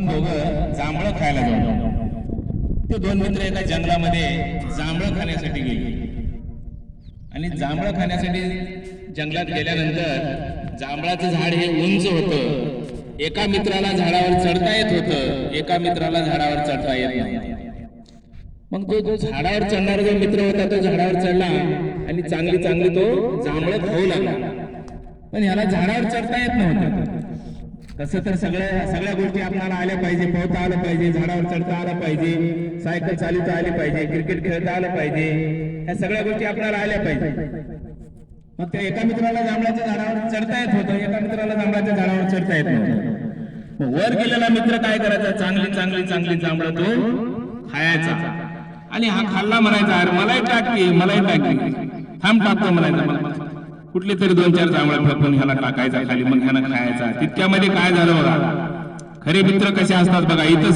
आपण दोघं जांभळं खायला जाऊ. ते दोन मित्र एका जंगलामध्ये जांभळं खाण्यासाठी गेले. आणि जांभळं खाण्यासाठी जंगलात गेल्यानंतर जांभळाचं झाड हे उंच होतं. एका मित्राला झाडावर चढता येत होतं एका मित्राला झाडावर चढता येत मग तो जो झाडावर चढणारा जो मित्र होता तो झाडावर चढला आणि चांगली चांगली तो जांभळं खाऊ लागला. पण ह्याला झाडावर चढता येत नव्हतं. तसं तर सगळ्या सगळ्या गोष्टी आपल्याला आल्या पाहिजे. पोहता आलं पाहिजे झाडावर चढता आलं पाहिजे सायकल चालवता आली पाहिजे क्रिकेट खेळता आलं पाहिजे. ह्या सगळ्या गोष्टी आपल्याला आल्या पाहिजे. मग त्या एका मित्राला जांभळाच्या झाडावर चढता येत होतं एका मित्राला जांभळाच्या झाडावर चढता येत नव्हतं. वर गेलेला मित्र काय करायचा? चांगली चांगली चांगली जांभळं तो खायचा. आणि हा खाल्ला म्हणायचा अरे मलाही टाकी मलाही टाकी थांब टाकतो म्हणायचा मला कुठले तरी दोन चार जांभळा फेकून ह्याला टाकायचा खाली मग ह्यानं खायचा. तितक्यामध्ये काय झालं बघा? खरे मित्र कसे असतात बघा इथं